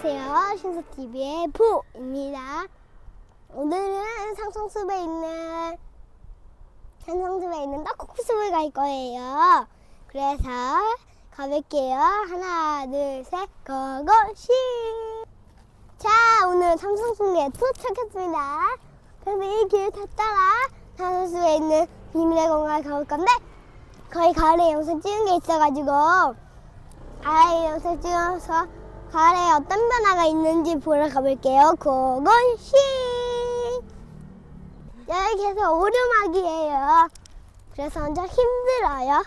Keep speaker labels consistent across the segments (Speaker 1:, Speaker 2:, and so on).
Speaker 1: 안녕하세요. 신서TV의 보입니다. 오늘은 상성숲에 있는, 상성숲에 있는 떡국숲을 갈 거예요. 그래서 가볼게요. 하나, 둘, 셋, 고고싱! 자, 오늘 삼성숲에 도착했습니다. 그래서 이길다 따라 상성숲에 있는 비밀의 공간을 가볼 건데, 거의 가을에 영상 찍은 게 있어가지고, 가을에 영상 찍어서 가을에 어떤 변화가 있는지 보러 가볼게요. 고고싱! 여기에서 오르막이에요. 그래서 엄청 힘들어요.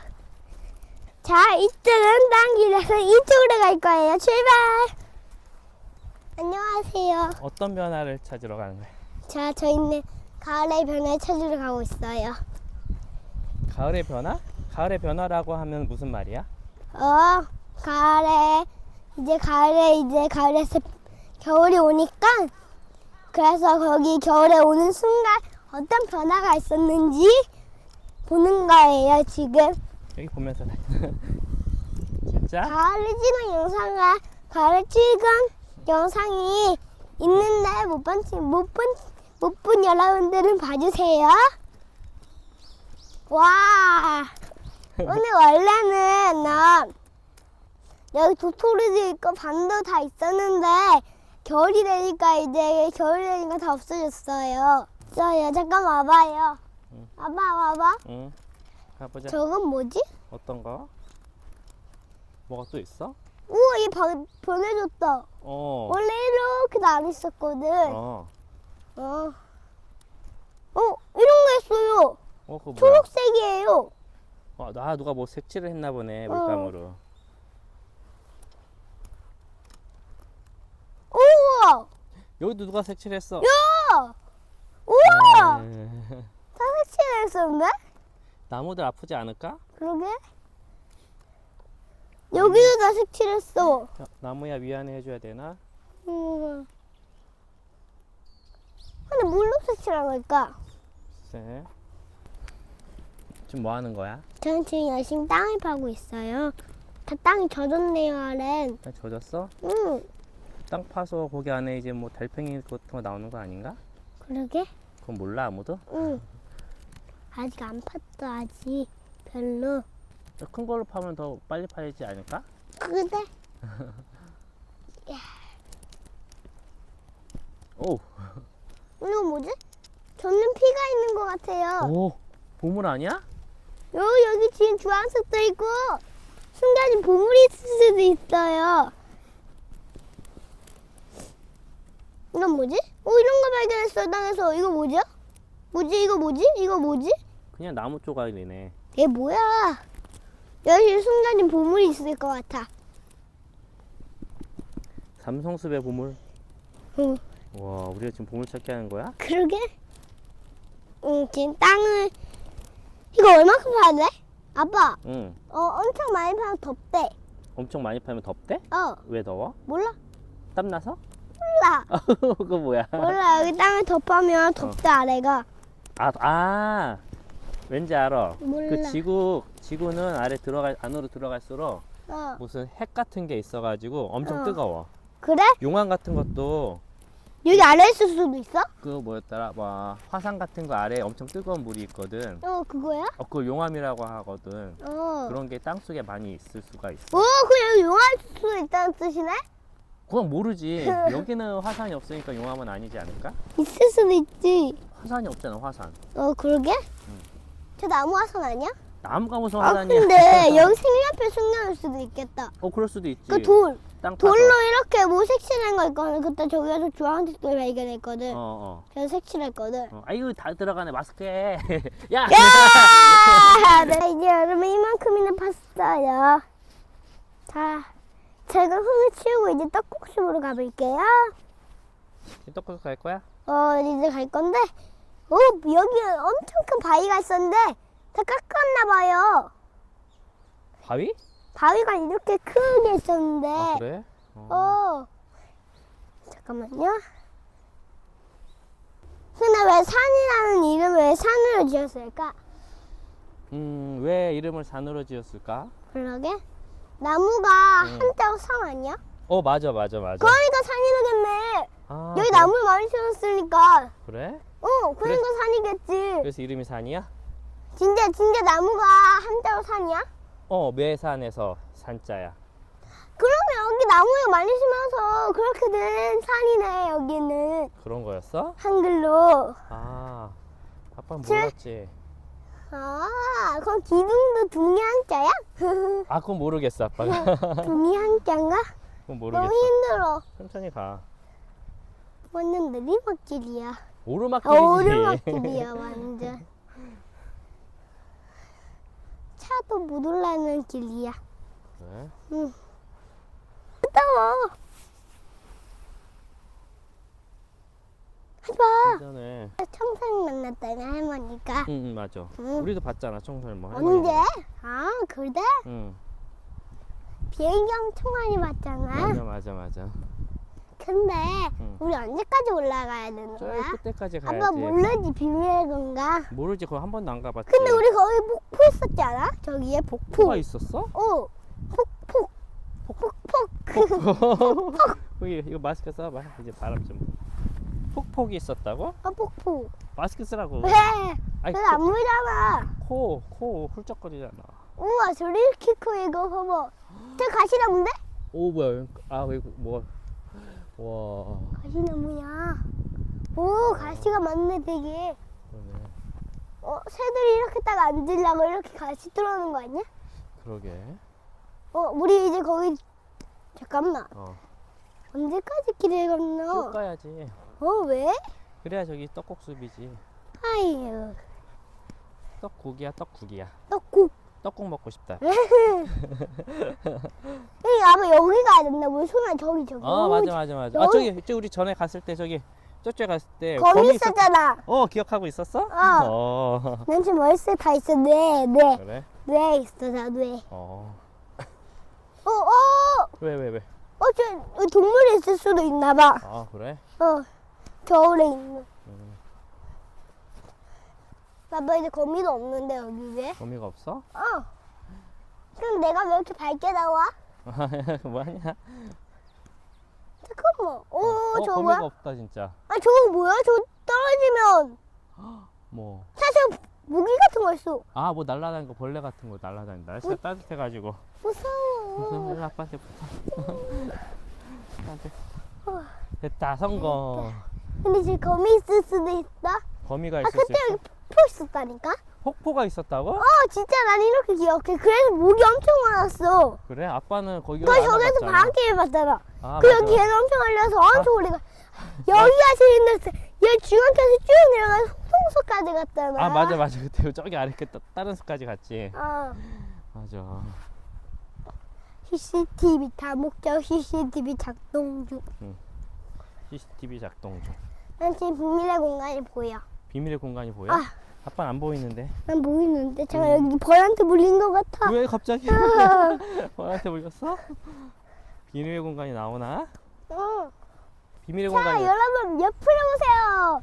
Speaker 1: 자, 이쪽은 딴 길에서 이쪽으로 갈 거예요. 출발! 안녕하세요.
Speaker 2: 어떤 변화를 찾으러 가는 거야?
Speaker 1: 자, 저희는 가을의 변화를 찾으러 가고 있어요.
Speaker 2: 가을의 변화? 가을의 변화라고 하면 무슨 말이야?
Speaker 1: 어, 가을에 이제 가을에 이제 가을에서 겨울이 오니까 그래서 거기 겨울에 오는 순간 어떤 변화가 있었는지 보는 거예요 지금
Speaker 2: 여기 보면서 다. 진짜?
Speaker 1: 가을에 찍은 영상과 가을에 찍은 영상이 있는데 못본못본못 본 여러분들은 봐주세요. 와 오늘 원래는 나 여기 도토리도 있고 밤도 다 있었는데 겨울이 되니까 이제 겨울이 되니까 다 없어졌어요. 저요 잠깐 와봐요.
Speaker 2: 응.
Speaker 1: 와봐 와봐.
Speaker 2: 응. 가보자.
Speaker 1: 저건 뭐지?
Speaker 2: 어떤 거? 뭐가 또 있어?
Speaker 1: 우와 얘 바- 변해졌다.
Speaker 2: 어.
Speaker 1: 원래 이렇게 안 있었거든. 어.
Speaker 2: 어.
Speaker 1: 어, 이런 거 했어요.
Speaker 2: 어, 그거 뭐야?
Speaker 1: 초록색이에요.
Speaker 2: 어, 나 누가 뭐 색칠을 했나 보네,
Speaker 1: 어.
Speaker 2: 물감으로.
Speaker 1: 우와!
Speaker 2: 여기도 누가 색칠했어?
Speaker 1: 야! 우와!
Speaker 2: 음,
Speaker 1: 다 색칠했었는데?
Speaker 2: 나무들 아프지 않을까?
Speaker 1: 그러게. 여기도 다 색칠했어.
Speaker 2: 야, 나무야 미안해 해줘야 되나?
Speaker 1: 음. 근데 뭘로 색칠한 걸까?
Speaker 2: 글쎄. 지금 뭐 하는 거야?
Speaker 1: 저는 지금 열심히 땅을 파고 있어요. 다 땅이 젖었네요, 아렌.
Speaker 2: 다 젖었어?
Speaker 1: 응,
Speaker 2: 땅 파서 거기 안에 이제 뭐 달팽이 같은 거 나오는 거 아닌가?
Speaker 1: 그러게.
Speaker 2: 그건 몰라 아무도?
Speaker 1: 응. 아직 안 팠어, 아직. 별로.
Speaker 2: 큰 걸로 파면 더 빨리 파야지 않을까?
Speaker 1: 그래?
Speaker 2: 오,
Speaker 1: 이거 뭐지? 젖는 피가 있는 것 같아요.
Speaker 2: 오, 보물 아니야?
Speaker 1: 요, 여기 지금 주황색도 있고, 순간이 보물이 있을 수도 있어요. 이건 뭐지? 오, 이런 거 발견했어, 땅에서. 이거 뭐죠? 뭐지, 이거 뭐지? 이거 뭐지?
Speaker 2: 그냥 나무 조각이네.
Speaker 1: 얘 뭐야? 여기 순간이 보물이 있을 것 같아.
Speaker 2: 삼성숲의 보물.
Speaker 1: 응,
Speaker 2: 와, 우리가 지금 보물 찾기 하는 거야?
Speaker 1: 그러게? 응, 지금 땅을, 이거 얼마큼 파야 돼? 아빠,
Speaker 2: 응.
Speaker 1: 어, 엄청 많이 파면 덥대.
Speaker 2: 엄청 많이 파면 덥대?
Speaker 1: 어,
Speaker 2: 왜 더워?
Speaker 1: 몰라?
Speaker 2: 땀 나서?
Speaker 1: 몰라.
Speaker 2: 그거 뭐야?
Speaker 1: 몰라 여기 땅을 덮으면 덥대 아래가
Speaker 2: 아, 아, 왠지 알아.
Speaker 1: 몰라
Speaker 2: 그 지구, 지구는 아래 들어갈 안으로 들어갈수록
Speaker 1: 어
Speaker 2: 무슨 핵 같은 게 있어가지고 엄청
Speaker 1: 어.
Speaker 2: 뜨거워.
Speaker 1: 그래?
Speaker 2: 용암 같은 것도
Speaker 1: 여기 아래에 있을 수도 있어?
Speaker 2: 그 뭐였더라? 와 화산 같은 거 아래에 엄청 뜨거운 물이 있거든.
Speaker 1: 어 그거야?
Speaker 2: 어, 그걸 용암이라고 하거든.
Speaker 1: 어
Speaker 2: 그런 게 땅 속에 많이 있을 수가 있어.
Speaker 1: 오, 그냥 있을 수도 있다는 뜻이네?
Speaker 2: 그건 모르지. 여기는 화산이 없으니까 용암은 아니지 않을까?
Speaker 1: 있을 수도 있지
Speaker 2: 화산이 없잖아, 화산.
Speaker 1: 어 그러게? 저 나무 화산 아니야?
Speaker 2: 나무가 무슨
Speaker 1: 아
Speaker 2: 화산이야?
Speaker 1: 근데 여기 색연필 숙련일 수도 있겠다
Speaker 2: 어, 그럴 수도 있지.
Speaker 1: 그 돌,
Speaker 2: 땅 파서.
Speaker 1: 돌로 이렇게 뭐 색칠한 거 있거든 그때 저기에서 주황색도 발견했거든
Speaker 2: 어, 어.
Speaker 1: 그래서 색칠했거든
Speaker 2: 어. 아이고, 다 들어가네. 마스크 해. 야!
Speaker 1: 야! 네, 이제 여름에 이만큼이나 팠어요. 자, 제가 흙을 치우고 이제 떡국집으로 가볼게요.
Speaker 2: 떡국 갈 거야?
Speaker 1: 어, 이제 갈 건데, 어, 여기 엄청 큰 바위가 있었는데, 다 깎았나 봐요.
Speaker 2: 바위?
Speaker 1: 바위가 이렇게 크게 있었는데,
Speaker 2: 아, 그래? 어.
Speaker 1: 어, 잠깐만요. 근데 왜 산이라는 이름을 왜 산으로 지었을까?
Speaker 2: 음, 왜 이름을 산으로 지었을까?
Speaker 1: 그러게. 나무가
Speaker 2: 음.
Speaker 1: 한자로 성 아니야?
Speaker 2: 어 맞아 맞아 맞아.
Speaker 1: 그러니까 산이 되겠네.
Speaker 2: 아,
Speaker 1: 여기
Speaker 2: 그래?
Speaker 1: 나무를 많이 심었으니까.
Speaker 2: 그래?
Speaker 1: 어, 그러니까 산이겠지.
Speaker 2: 그래서 이름이 산이야?
Speaker 1: 진짜 진짜 나무가 한자로 산이야?
Speaker 2: 어 매산에서 산자야.
Speaker 1: 그러면 여기 나무를 많이 심어서 그렇게 된 산이네 여기는
Speaker 2: 그런 거였어?
Speaker 1: 한글로.
Speaker 2: 아 아빠는
Speaker 1: 칠-
Speaker 2: 몰랐지.
Speaker 1: 아, 그럼 기둥도 둥이 한자야?
Speaker 2: 아 그건 모르겠어 아빠가.
Speaker 1: 둥이 한자인가?
Speaker 2: 그건
Speaker 1: 너무
Speaker 2: 모르겠어.
Speaker 1: 힘들어.
Speaker 2: 천천히 가.
Speaker 1: 완전 내리막길이야.
Speaker 2: 오르막길이지.
Speaker 1: 아, 오르막길이야 완전. 차도 못 올라가는 길이야.
Speaker 2: 그래?
Speaker 1: 무서워. 하지마.
Speaker 2: 예전에.
Speaker 1: 청소년 만났다니 할머니가.
Speaker 2: 응, 응 맞아.
Speaker 1: 응.
Speaker 2: 우리도 봤잖아 청설모.
Speaker 1: 언제? 아 그래?
Speaker 2: 응.
Speaker 1: 비행기 엄청 많이 봤잖아.
Speaker 2: 맞아 맞아 맞아.
Speaker 1: 근데
Speaker 2: 응.
Speaker 1: 우리 언제까지 올라가야 되는
Speaker 2: 저
Speaker 1: 거야?
Speaker 2: 끝에까지 가야지.
Speaker 1: 아빠 모르지 비밀의 공간.
Speaker 2: 모르지 거기 한 번도 안 가봤지.
Speaker 1: 근데 우리 거기 폭포 있었지 않아? 저기에 폭포.
Speaker 2: 폭포가 있었어?
Speaker 1: 어. 폭폭. 폭폭.
Speaker 2: 여기 이거 마스크 써봐. 이제 바람 좀. 폭폭이 있었다고?
Speaker 1: 아 폭포.
Speaker 2: 마스크 쓰라고.
Speaker 1: 왜?
Speaker 2: 아이
Speaker 1: 그건 안 보이잖아.
Speaker 2: 코, 코 훌쩍거리잖아.
Speaker 1: 우와 저리 이렇게 커 이거 봐봐. 저 가시나무인데?
Speaker 2: 오 뭐야? 아 이거 뭐? 와.
Speaker 1: 가시나무야. 오 가시가 많네 되게.
Speaker 2: 그러네.
Speaker 1: 어 새들이 이렇게 딱 앉으려고 이렇게 가시 들어오는 거 아니야?
Speaker 2: 그러게.
Speaker 1: 어 우리 이제 거기 잠깐만
Speaker 2: 어.
Speaker 1: 언제까지 길을
Speaker 2: 쭉
Speaker 1: 건너?
Speaker 2: 가야지.
Speaker 1: 어 왜?
Speaker 2: 그래야 저기 떡국숲이지.
Speaker 1: 아유
Speaker 2: 떡국이야, 떡국이야.
Speaker 1: 떡국.
Speaker 2: 떡국 먹고 싶다.
Speaker 1: 여기 아마 여기 가야 된다. 우리 손아 저기 저기.
Speaker 2: 아 맞아 맞아 맞아. 아 저기 저 우리 전에 갔을 때 저기 저쪽에 갔을 때
Speaker 1: 거미
Speaker 2: 있었-
Speaker 1: 있었잖아.
Speaker 2: 어 기억하고 있었어?
Speaker 1: 어.
Speaker 2: 어.
Speaker 1: 난 지금 월세 다 있어. 뇌, 뇌,
Speaker 2: 그래?
Speaker 1: 뇌 있어. 나 뇌.
Speaker 2: 어.
Speaker 1: 어, 어,
Speaker 2: 왜 왜 왜?
Speaker 1: 어, 저 동물이 있을 수도 있나 봐.
Speaker 2: 아 그래?
Speaker 1: 어, 겨울에 있는.
Speaker 2: 음.
Speaker 1: 아빠 이제 거미도 없는데 여기 왜?
Speaker 2: 거미가 없어?
Speaker 1: 어. 그럼 내가 왜 이렇게 밝게 나와?
Speaker 2: 뭐하냐?
Speaker 1: 잠깐만. 오,
Speaker 2: 어,
Speaker 1: 저거
Speaker 2: 거미가
Speaker 1: 뭐야?
Speaker 2: 없다 진짜.
Speaker 1: 아, 저거 뭐야? 저 떨어지면
Speaker 2: 뭐.
Speaker 1: 사실 모기 같은 거 있어.
Speaker 2: 아 뭐 날라다니는 거 벌레 같은 거 날라다닌다. 날씨가 따뜻해가지고.
Speaker 1: 무서워.
Speaker 2: 무슨 아빠한테 붙어. 아빠한테. 됐다 성공.
Speaker 1: 근데 지금 거미 있을 수도 있어.
Speaker 2: 거미가
Speaker 1: 아,
Speaker 2: 있을 수
Speaker 1: 그때
Speaker 2: 있어.
Speaker 1: 여기 폭포 있었다니까?
Speaker 2: 폭포가 있었다고?
Speaker 1: 어, 진짜 난 이렇게 기억해. 그래서 모기 엄청 많았어.
Speaker 2: 그래? 아빠는 거기 그안
Speaker 1: 저기서. 방학기를 봤잖아.
Speaker 2: 아,
Speaker 1: 그
Speaker 2: 맞아.
Speaker 1: 여기 개는 엄청 알려서 엄청 오래 가. 여기가 제일 힘들었어. 여기 중앙까지 쭉 내려가서 홍성까지 갔잖아.
Speaker 2: 아 맞아 맞아 그때 저기 아래 그 따- 다른 숲까지 갔지.
Speaker 1: 어.
Speaker 2: 맞아.
Speaker 1: CCTV 다목적 CCTV 작동 중.
Speaker 2: CCTV 작동 중.
Speaker 1: 난 지금 비밀의 공간이 보여.
Speaker 2: 비밀의 공간이 보여?
Speaker 1: 아.
Speaker 2: 아빠는 안 보이는데.
Speaker 1: 난 보이는데 제가 여기 벌한테 물린 것 같아.
Speaker 2: 왜 갑자기
Speaker 1: 아.
Speaker 2: 너한테 물렸어? 비밀의 공간이 나오나?
Speaker 1: 어.
Speaker 2: 비밀의
Speaker 1: 자,
Speaker 2: 공간이
Speaker 1: 여러분 옆으로 오세요.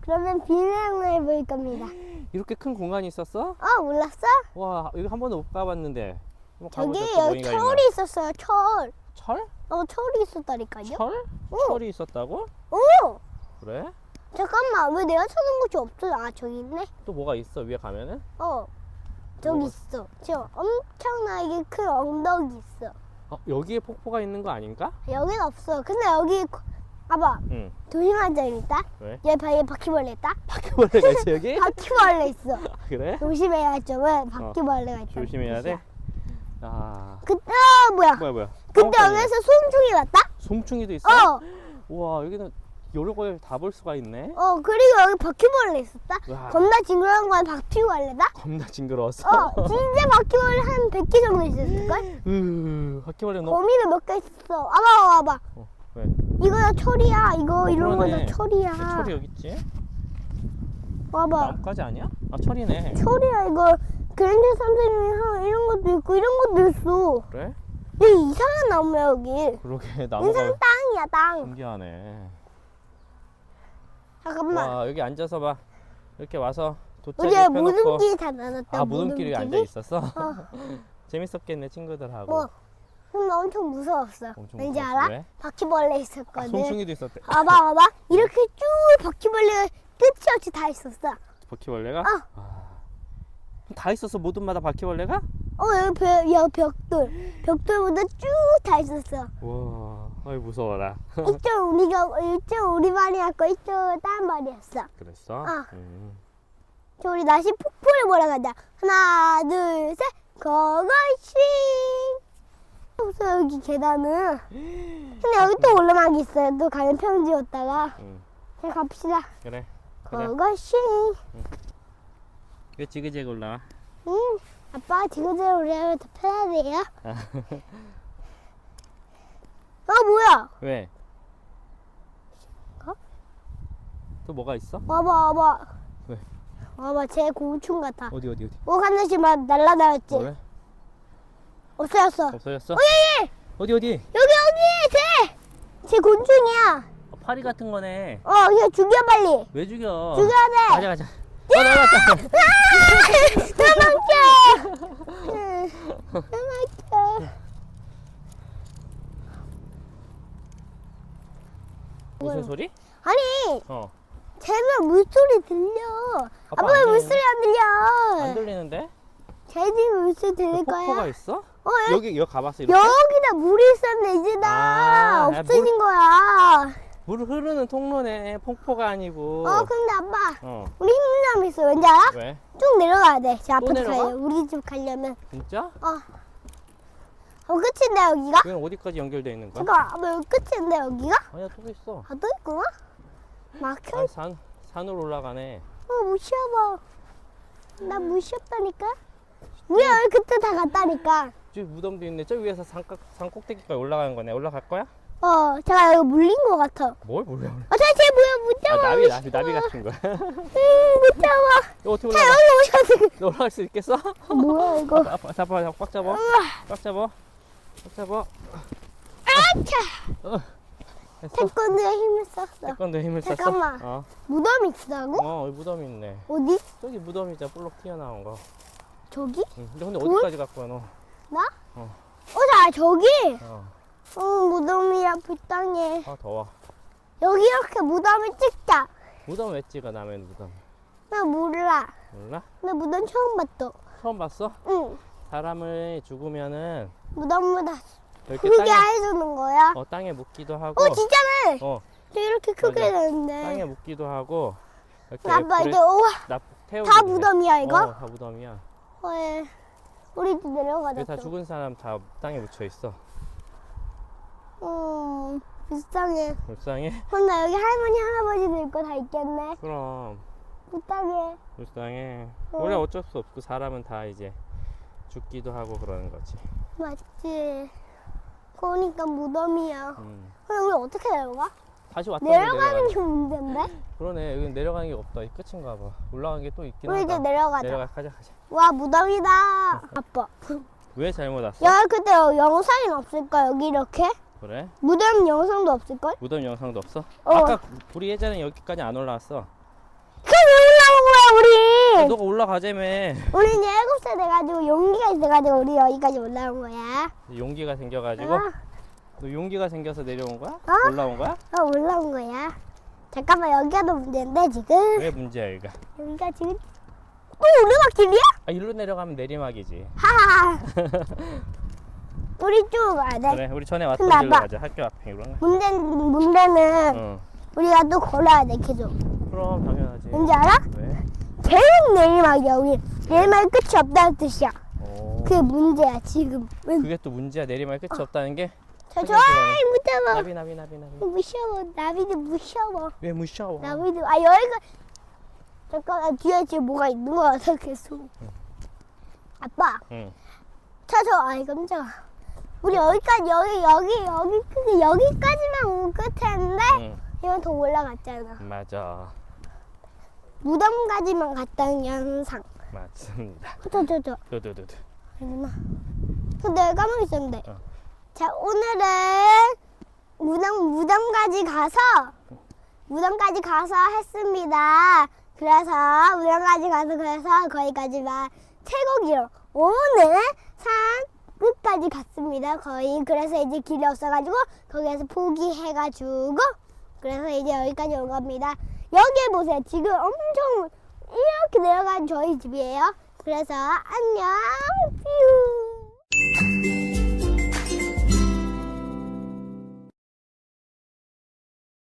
Speaker 1: 그러면 비밀의 공간을 보일 겁니다.
Speaker 2: 이렇게 큰 공간이 있었어?
Speaker 1: 어, 몰랐어?
Speaker 2: 와 여기 한 번도 못 가봤는데. 한번
Speaker 1: 저기
Speaker 2: 가보자, 또
Speaker 1: 여기
Speaker 2: 뭐가 있나.
Speaker 1: 철이 있었어요. 철.
Speaker 2: 철?
Speaker 1: 어, 철이 있었다니까요.
Speaker 2: 철?
Speaker 1: 어.
Speaker 2: 철이 있었다고?
Speaker 1: 오!
Speaker 2: 그래?
Speaker 1: 잠깐만, 왜 내가 찾은 곳이 없어? 아, 저기 있네.
Speaker 2: 또 뭐가 있어 위에 가면은?
Speaker 1: 어, 저기
Speaker 2: 뭐가?
Speaker 1: 있어. 저 엄청나게 큰 언덕이 있어.
Speaker 2: 어, 여기에 폭포가 있는 거 아닌가?
Speaker 1: 여긴 없어. 근데 여기, 거- 봐봐.
Speaker 2: 응.
Speaker 1: 점 있다.
Speaker 2: 왜?
Speaker 1: 얘 바위에 바퀴벌레 있다.
Speaker 2: 바퀴벌레가 있어 여기?
Speaker 1: 바퀴벌레 있어.
Speaker 2: 아, 그래?
Speaker 1: 조심해야 할 점은 바퀴벌레가 있다.
Speaker 2: 조심해야 돼. 아
Speaker 1: 그때, 아, 뭐야.
Speaker 2: 뭐야 뭐야?
Speaker 1: 그때
Speaker 2: 깜깜이야.
Speaker 1: 여기서 송충이 왔다?
Speaker 2: 송충이도 있어?
Speaker 1: 어,
Speaker 2: 우와 여기는 여러 걸다 볼 수가 있네.
Speaker 1: 어, 그리고 여기 바퀴벌레 있었다.
Speaker 2: 와
Speaker 1: 겁나 징그러운 건 바퀴벌레다?
Speaker 2: 겁나 징그러웠어.
Speaker 1: 어, 진짜 바퀴벌레 한 100개 정도 있었을걸?
Speaker 2: 으, 바퀴벌레 너.
Speaker 1: 거미는 몇 개 있었어. 와봐, 와봐.
Speaker 2: 어, 왜?
Speaker 1: 이거 다 철이야. 이거,
Speaker 2: 어,
Speaker 1: 이런 거
Speaker 2: 그러네.
Speaker 1: 다 철이야.
Speaker 2: 그 철이 여기 있지?
Speaker 1: 와봐.
Speaker 2: 나뭇가지 아니야? 아 철이네.
Speaker 1: 철이야, 이거. 그랜드 선생님이 한 이런 것도 있고, 이런 것도 있어.
Speaker 2: 그래?
Speaker 1: 여기 이상한 나무야, 여기.
Speaker 2: 그러게 나무가
Speaker 1: 이상한 땅이야, 땅.
Speaker 2: 신기하네.
Speaker 1: 잠깐만.
Speaker 2: 와 여기 앉아서 봐. 이렇게 와서 돗자리 펴놓고.
Speaker 1: 무덤길 다 나눴다.
Speaker 2: 아 무덤길에 앉아 있었어?
Speaker 1: 어.
Speaker 2: 재밌었겠네 친구들하고.
Speaker 1: 뭐, 근데 엄청 무서웠어.
Speaker 2: 엄청
Speaker 1: 왠지
Speaker 2: 무서웠어.
Speaker 1: 알아?
Speaker 2: 왜?
Speaker 1: 바퀴벌레
Speaker 2: 아,
Speaker 1: 있었거든.
Speaker 2: 송충이도 있었대.
Speaker 1: 봐봐, 봐봐. 이렇게 쭉 바퀴벌레가 끝이 없이 다 있었어.
Speaker 2: 바퀴벌레가?
Speaker 1: 어.
Speaker 2: 아. 다 있었어 모든 마다 바퀴벌레가?
Speaker 1: 어, 여기 벽, 여기 벽돌. 벽돌보다 쭉 다 있었어.
Speaker 2: 와, 아이 무서워라.
Speaker 1: 이쪽 우리가, 이쪽 우리 반이었고, 이쪽 다른 반이었어.
Speaker 2: 그랬어?
Speaker 1: 어.
Speaker 2: 음.
Speaker 1: 저 우리 다시 폭포를 보러 가자. 하나, 둘, 셋. 고고싱! 없어, 여기 계단은. 근데 여기 또 올라가기 있어요. 또 가면 평지 었다가
Speaker 2: 음.
Speaker 1: 자, 갑시다.
Speaker 2: 그래. 가자.
Speaker 1: 고고싱!
Speaker 2: 왜 지그재그 올라와?
Speaker 1: 응. 아빠가 지그재그 우리하면 더 편하대요.
Speaker 2: 아,
Speaker 1: 아, 뭐야?
Speaker 2: 왜?
Speaker 1: 어?
Speaker 2: 또 뭐가 있어?
Speaker 1: 와봐, 와봐.
Speaker 2: 왜?
Speaker 1: 와봐, 제 고충 같아.
Speaker 2: 어디 어디 어디?
Speaker 1: 오, 하나씩 막 날라다녔지?
Speaker 2: 뭐래?
Speaker 1: 없어졌어.
Speaker 2: 없어졌어?
Speaker 1: 어, 예, 예!
Speaker 2: 어디 어디?
Speaker 1: 여기, 여기! 쟤! 쟤 곤충이야.
Speaker 2: 어, 파리 같은 거네.
Speaker 1: 어, 그냥 죽여, 빨리.
Speaker 2: 왜 죽여?
Speaker 1: 죽여야 돼.
Speaker 2: 가자 가자. 어 나갔다.
Speaker 1: 도망쳐! 도망쳐!
Speaker 2: 무슨 소리?
Speaker 1: 아니,
Speaker 2: 어.
Speaker 1: 쟤는 물소리 들려.
Speaker 2: 아빠
Speaker 1: 아빠
Speaker 2: 왜안
Speaker 1: 물소리 안 들려?
Speaker 2: 안 들리는데?
Speaker 1: 쟤지 물소리 들릴
Speaker 2: 폭포가
Speaker 1: 거야.
Speaker 2: 있어?
Speaker 1: 어, 여기,
Speaker 2: 여기 여기 가봤어 이렇게?
Speaker 1: 여기다 물이 있었는데 이제 다
Speaker 2: 아, 야,
Speaker 1: 없어진 거야.
Speaker 2: 물 흐르는 통로네. 폭포가 아니고.
Speaker 1: 어, 근데 아빠,
Speaker 2: 어.
Speaker 1: 우리 힘든 있어. 왠지 알아?
Speaker 2: 왜?
Speaker 1: 쭉 내려가야 돼. 제 아파트
Speaker 2: 내려가?
Speaker 1: 가려. 우리 집 가려면.
Speaker 2: 진짜?
Speaker 1: 어. 어, 끝인데 여기가?
Speaker 2: 여기는 어디까지 연결돼 있는 거야?
Speaker 1: 잠깐, 아빠 여기 끝인데 여기가?
Speaker 2: 아니야 또 있어.
Speaker 1: 아, 또 있구나? 막혀
Speaker 2: 아, 산 산으로 올라가네.
Speaker 1: 어, 무시해봐. 나 무시했다니까? 왜 그때 다 갔다니까?
Speaker 2: 저기 무덤도 있네. 저 위에서 산, 깍- 산 꼭대기까지 올라가는 거네. 올라갈 거야?
Speaker 1: 어, 제가 여기 물린 것 같아.
Speaker 2: 뭘 몰라.
Speaker 1: 어, 쟤, 쟤 뭐야, 못
Speaker 2: 아,
Speaker 1: 잡아.
Speaker 2: 나비 나비 나비 같은 거야.
Speaker 1: 응, 못 잡아.
Speaker 2: 이거 어떻게
Speaker 1: 자,
Speaker 2: 올라가?
Speaker 1: 여기.
Speaker 2: 너 올라갈 수 있겠어?
Speaker 1: 뭐야, 이거.
Speaker 2: 아빠 잡아 잡아 꽉 잡아. 꽉 잡아. 꽉 잡아.
Speaker 1: 아차!
Speaker 2: 어.
Speaker 1: 태권도에 힘을 썼어.
Speaker 2: 태권도 힘을 썼어.
Speaker 1: 잠깐만.
Speaker 2: 어.
Speaker 1: 무덤이 있다고?
Speaker 2: 어, 여기 무덤이 있네.
Speaker 1: 어디?
Speaker 2: 저기 무덤이자 볼록 튀어나온 거.
Speaker 1: 저기?
Speaker 2: 응. 근데 근데 어디까지 갖고 와 너?
Speaker 1: 나?
Speaker 2: 어.
Speaker 1: 어, 자, 저기?
Speaker 2: 어.
Speaker 1: 어, 무덤이야, 불쌍해.
Speaker 2: 아 더워.
Speaker 1: 여기 이렇게 무덤을 찍자.
Speaker 2: 무덤 왜 찍어 남의 무덤?
Speaker 1: 나 몰라.
Speaker 2: 몰라?
Speaker 1: 나 무덤 처음 봤어.
Speaker 2: 처음 봤어?
Speaker 1: 응.
Speaker 2: 사람을 죽으면은
Speaker 1: 무덤보다
Speaker 2: 이렇게
Speaker 1: 크게
Speaker 2: 땅에
Speaker 1: 해주는 거야.
Speaker 2: 어 땅에 묻기도 하고.
Speaker 1: 어, 진짜네.
Speaker 2: 어,
Speaker 1: 저 이렇게 크게
Speaker 2: 맞아.
Speaker 1: 되는데.
Speaker 2: 땅에 묻기도 하고. 이렇게
Speaker 1: 아빠
Speaker 2: 불에
Speaker 1: 이제 우와. 다 무덤이야 이거?
Speaker 2: 어, 다 무덤이야.
Speaker 1: 어, 예. 우리 집 내려가자.
Speaker 2: 다
Speaker 1: 또.
Speaker 2: 죽은 사람 다 땅에 묻혀 있어.
Speaker 1: 음, 불쌍해.
Speaker 2: 불쌍해?
Speaker 1: 그럼 나 여기 할머니 할아버지도 있고 다 있겠네.
Speaker 2: 그럼
Speaker 1: 불쌍해.
Speaker 2: 불쌍해.
Speaker 1: 어.
Speaker 2: 원래 어쩔 수 없고 사람은 다 이제 죽기도 하고 그러는 거지.
Speaker 1: 맞지. 그러니까 무덤이야.
Speaker 2: 음.
Speaker 1: 그럼 우리 어떻게 내려가?
Speaker 2: 다시 왔다
Speaker 1: 내려가는 게 문제인데?
Speaker 2: 그러네. 여기 내려가는 게 없다. 이 끝인가 봐. 올라간 게또 있긴
Speaker 1: 우리
Speaker 2: 하다.
Speaker 1: 이제 내려가자.
Speaker 2: 내려가 가자 가자.
Speaker 1: 와 무덤이다. 아빠.
Speaker 2: 왜 잘못 왔어?
Speaker 1: 야 그때 영상이 없을까 여기 이렇게?
Speaker 2: 그래?
Speaker 1: 무덤 영상도 없을걸?
Speaker 2: 무덤 영상도 없어?
Speaker 1: 어.
Speaker 2: 아까 우리 예전에 여기까지 안 올라왔어.
Speaker 1: 그럼 왜 올라온 거야 우리?
Speaker 2: 너가 올라가자며.
Speaker 1: 우리 이제 일곱 살 돼가지고 용기가 있어가지고 우리 여기까지 올라온 거야.
Speaker 2: 용기가 생겨가지고.
Speaker 1: 어,
Speaker 2: 너 용기가 생겨서 내려온 거야?
Speaker 1: 어?
Speaker 2: 올라온 거야?
Speaker 1: 어 올라온 거야. 잠깐만 여기가 더 문제인데 지금
Speaker 2: 왜 문제야 여기가?
Speaker 1: 여기가 지금 또 오르막길이야?
Speaker 2: 아 일로 내려가면 내리막이지.
Speaker 1: 하하. 우리 쭉 돼.
Speaker 2: 그래 우리 전에 왔던
Speaker 1: 근데
Speaker 2: 길로
Speaker 1: 아빠-
Speaker 2: 가자. 학교 앞에 이런 거.
Speaker 1: 문제 문제는
Speaker 2: 응.
Speaker 1: 우리가 또 걸어야 돼 계속.
Speaker 2: 그럼 당연하지.
Speaker 1: 뭔지 알아?
Speaker 2: 왜?
Speaker 1: 계속 내리막이야 우리. 내리막 끝이 없다는 뜻이야.
Speaker 2: 오.
Speaker 1: 그게 문제야 지금.
Speaker 2: 그게 또 문제야. 내리막 끝이 없다는 게?
Speaker 1: 저못 잡아.
Speaker 2: 나비 나비 나비 나비.
Speaker 1: 무서워. 나비도 무서워.
Speaker 2: 왜 무서워?
Speaker 1: 나비도 아 여기가 잠깐 뒤에 지금 뭐가 있는 거 같아 계속. 아빠
Speaker 2: 응.
Speaker 1: 찾아. 아이 깜짝아. 우리 여기까지 여기 여기 여기 끝 여기까지만 오면 끝인데
Speaker 2: 응.
Speaker 1: 이건 더 올라갔잖아.
Speaker 2: 맞아.
Speaker 1: 무덤까지만 갔다는 현상.
Speaker 2: 맞습니다.
Speaker 1: 저저저
Speaker 2: 두두두두.
Speaker 1: 아니구나. 근데 있었는데.
Speaker 2: 어.
Speaker 1: 자 오늘은 무덤 무덤까지 가서 무덤까지 가서 했습니다. 그래서 무덤까지 가서 그래서 거기까지만 최고 기록. 오늘 산 끝까지 갔습니다. 거의 그래서 이제 길이 없어가지고 거기에서 포기해가지고 그래서 이제 여기까지 온 겁니다. 여기 보세요. 지금 엄청 이렇게 내려간 저희 집이에요. 그래서 안녕. 뾰.